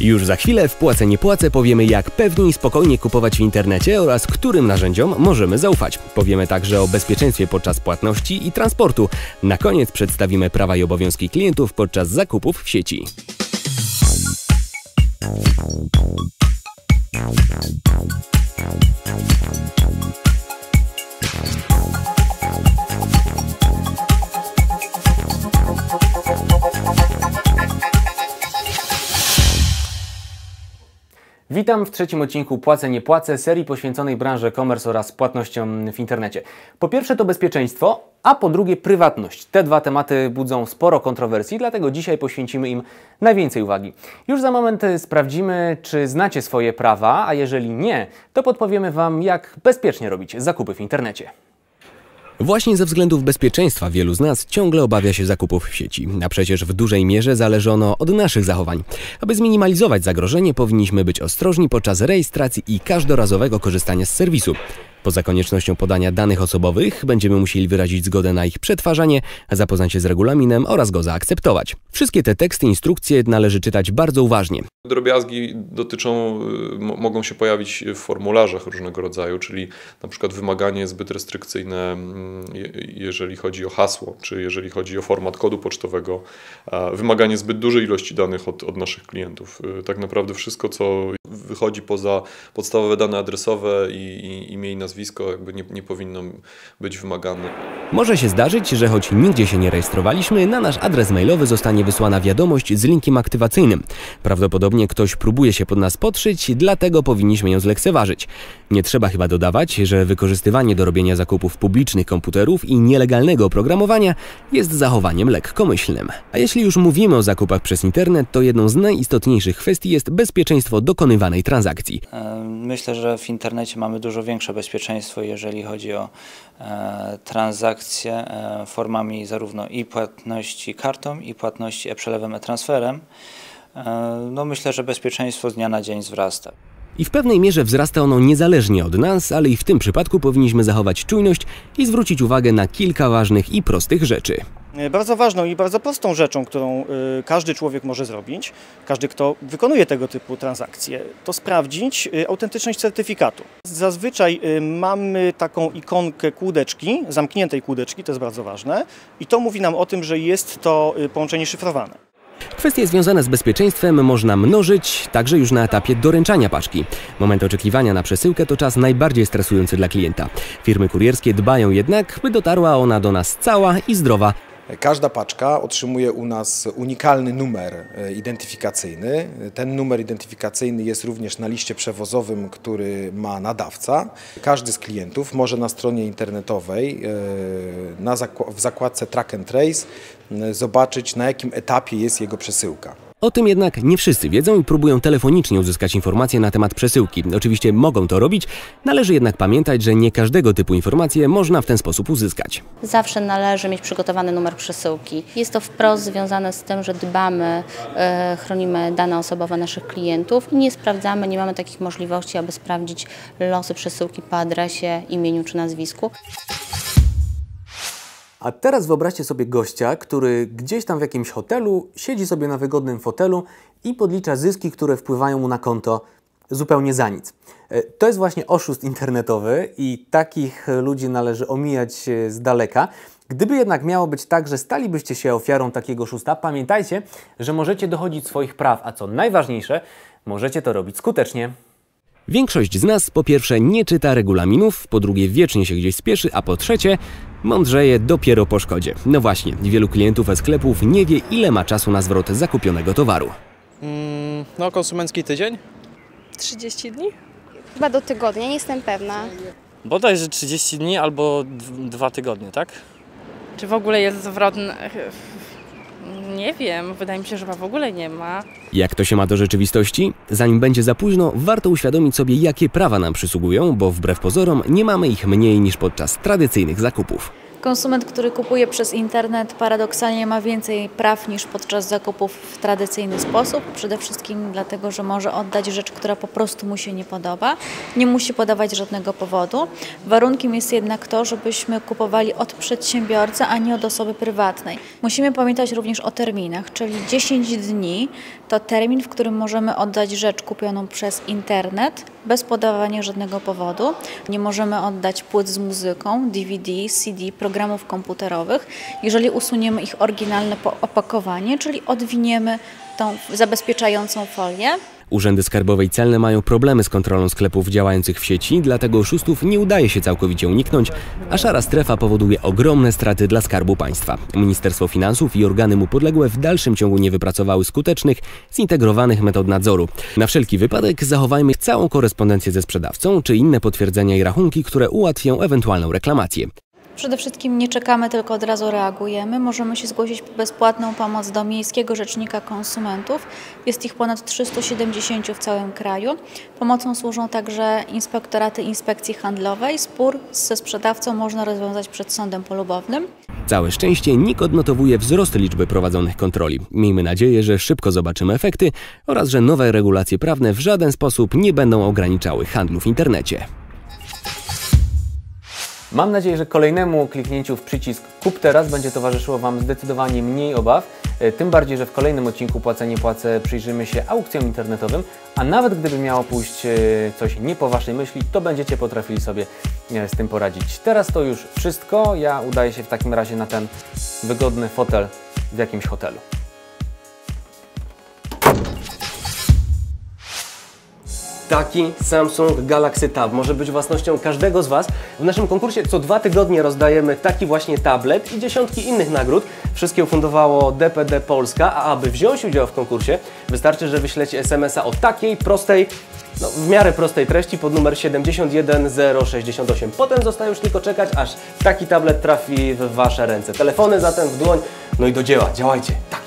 Już za chwilę w Płacę Nie Płacę powiemy jak pewnie i spokojnie kupować w internecie oraz którym narzędziom możemy zaufać. Powiemy także o bezpieczeństwie podczas płatności i transportu. Na koniec przedstawimy prawa i obowiązki klientów podczas zakupów w sieci. Witam w trzecim odcinku Płacę nie płacę, serii poświęconej branży e-commerce oraz płatnościom w internecie. Po pierwsze to bezpieczeństwo, a po drugie prywatność. Te dwa tematy budzą sporo kontrowersji, dlatego dzisiaj poświęcimy im najwięcej uwagi. Już za moment sprawdzimy, czy znacie swoje prawa, a jeżeli nie, to podpowiemy Wam, jak bezpiecznie robić zakupy w internecie. Właśnie ze względów bezpieczeństwa wielu z nas ciągle obawia się zakupów w sieci, a przecież w dużej mierze zależy ono od naszych zachowań. Aby zminimalizować zagrożenie, powinniśmy być ostrożni podczas rejestracji i każdorazowego korzystania z serwisu. Poza koniecznością podania danych osobowych, będziemy musieli wyrazić zgodę na ich przetwarzanie, zapoznać się z regulaminem oraz go zaakceptować. Wszystkie te teksty, instrukcje należy czytać bardzo uważnie. Drobiazgi dotyczą, y, mogą się pojawić w formularzach różnego rodzaju, czyli na przykład wymaganie zbyt restrykcyjne, mm, jeżeli chodzi o hasło, czy jeżeli chodzi o format kodu pocztowego, wymaganie zbyt dużej ilości danych od, od naszych klientów. Y, tak naprawdę wszystko, co wychodzi poza podstawowe dane adresowe i, i imię i nazwisko, jakby nie, nie powinno być wymagane. Może się zdarzyć, że choć nigdzie się nie rejestrowaliśmy, na nasz adres mailowy zostanie wysłana wiadomość z linkiem aktywacyjnym. Prawdopodobnie ktoś próbuje się pod nas podszyć, dlatego powinniśmy ją zlekceważyć. Nie trzeba chyba dodawać, że wykorzystywanie do robienia zakupów publicznych komputerów i nielegalnego oprogramowania jest zachowaniem lekkomyślnym. A jeśli już mówimy o zakupach przez internet, to jedną z najistotniejszych kwestii jest bezpieczeństwo dokonywanej transakcji. Myślę, że w internecie mamy dużo większe bezpieczeństwo, jeżeli chodzi o e, transakcje e, formami zarówno i płatności kartą, i płatności e-przelewem, e-transferem. E, no myślę, że bezpieczeństwo z dnia na dzień wzrasta. I w pewnej mierze wzrasta ono niezależnie od nas, ale i w tym przypadku powinniśmy zachować czujność i zwrócić uwagę na kilka ważnych i prostych rzeczy. E, bardzo ważną i bardzo prostą rzeczą, którą y, każdy człowiek może zrobić, każdy, kto wykonuje tego typu transakcje, to sprawdzić y, autentyczność certyfikatu. Zazwyczaj mamy taką ikonkę kłódeczki, zamkniętej kłódeczki, to jest bardzo ważne, i to mówi nam o tym, że jest to połączenie szyfrowane. Kwestie związane z bezpieczeństwem można mnożyć także już na etapie doręczania paczki. Moment oczekiwania na przesyłkę to czas najbardziej stresujący dla klienta. Firmy kurierskie dbają jednak, by dotarła ona do nas cała i zdrowa, Każda paczka otrzymuje u nas unikalny numer e, identyfikacyjny. Ten numer identyfikacyjny jest również na liście przewozowym, który ma nadawca. Każdy z klientów może na stronie internetowej e, w zakładce Track and Trace zobaczyć na jakim etapie jest jego przesyłka. O tym jednak nie wszyscy wiedzą i próbują telefonicznie uzyskać informacje na temat przesyłki. Oczywiście mogą to robić, należy jednak pamiętać, że nie każdego typu informacje można w ten sposób uzyskać. Zawsze należy mieć przygotowany numer przesyłki. Jest to wprost związane z tym, że dbamy, e, chronimy dane osobowe naszych klientów i nie sprawdzamy, nie mamy takich możliwości, aby sprawdzić losy przesyłki po adresie, imieniu czy nazwisku. A teraz wyobraźcie sobie gościa, który gdzieś tam w jakimś hotelu siedzi sobie na wygodnym fotelu i podlicza zyski, które wpływają mu na konto zupełnie za nic. E, to jest właśnie oszust internetowy i takich ludzi należy omijać z daleka. Gdyby jednak miało być tak, że stalibyście się ofiarą takiego oszusta, pamiętajcie, że możecie dochodzić swoich praw, a co najważniejsze, możecie to robić skutecznie. Większość z nas po pierwsze nie czyta regulaminów, po drugie wiecznie się gdzieś spieszy, a po trzecie mądrzeje dopiero po szkodzie. No właśnie, wielu klientów sklepów nie wie ile ma czasu na zwrot zakupionego towaru. Mm, no konsumencki tydzień? 30 dni? Chyba do tygodnia, nie jestem pewna. Bodajże 30 dni albo dwa tygodnie, tak? Czy w ogóle jest zwrot nie wiem, wydaje mi się, że chyba w ogóle nie ma. Jak to się ma do rzeczywistości? Zanim będzie za późno, warto uświadomić sobie, jakie prawa nam przysługują, bo wbrew pozorom nie mamy ich mniej niż podczas tradycyjnych zakupów. Konsument, który kupuje przez internet, paradoksalnie ma więcej praw niż podczas zakupów w tradycyjny sposób. Przede wszystkim dlatego, że może oddać rzecz, która po prostu mu się nie podoba. Nie musi podawać żadnego powodu. Warunkiem jest jednak to, żebyśmy kupowali od przedsiębiorcy, a nie od osoby prywatnej. Musimy pamiętać również o terminach, czyli 10 dni to termin, w którym możemy oddać rzecz kupioną przez internet bez podawania żadnego powodu. Nie możemy oddać płyt z muzyką, DVD, CD, programów komputerowych, jeżeli usuniemy ich oryginalne opakowanie, czyli odwiniemy tą zabezpieczającą folię. Urzędy skarbowe i celne mają problemy z kontrolą sklepów działających w sieci, dlatego oszustów nie udaje się całkowicie uniknąć, a szara strefa powoduje ogromne straty dla skarbu państwa. Ministerstwo Finansów i organy mu podległe w dalszym ciągu nie wypracowały skutecznych, zintegrowanych metod nadzoru. Na wszelki wypadek zachowajmy całą korespondencję ze sprzedawcą czy inne potwierdzenia i rachunki, które ułatwią ewentualną reklamację. Przede wszystkim nie czekamy, tylko od razu reagujemy. Możemy się zgłosić po bezpłatną pomoc do Miejskiego Rzecznika Konsumentów. Jest ich ponad 370 w całym kraju. Pomocą służą także inspektoraty inspekcji handlowej. Spór ze sprzedawcą można rozwiązać przed sądem polubownym. Całe szczęście NIK odnotowuje wzrost liczby prowadzonych kontroli. Miejmy nadzieję, że szybko zobaczymy efekty oraz że nowe regulacje prawne w żaden sposób nie będą ograniczały handlu w internecie. Mam nadzieję, że kolejnemu kliknięciu w przycisk Kup teraz będzie towarzyszyło Wam zdecydowanie mniej obaw, e, tym bardziej, że w kolejnym odcinku Płacenie Płacę przyjrzymy się aukcjom internetowym, a nawet gdyby miało pójść e, coś nie po Waszej myśli, to będziecie potrafili sobie e, z tym poradzić. Teraz to już wszystko, ja udaję się w takim razie na ten wygodny fotel w jakimś hotelu. Taki Samsung Galaxy Tab może być własnością każdego z Was. W naszym konkursie co dwa tygodnie rozdajemy taki właśnie tablet i dziesiątki innych nagród. Wszystkie ufundowało DPD Polska, a aby wziąć udział w konkursie wystarczy, że wyślecie SMS-a o takiej prostej no, w miarę prostej treści pod numer 71068. Potem zostaje już tylko czekać, aż taki tablet trafi w Wasze ręce. Telefony zatem w dłoń, no i do dzieła, działajcie. Tak.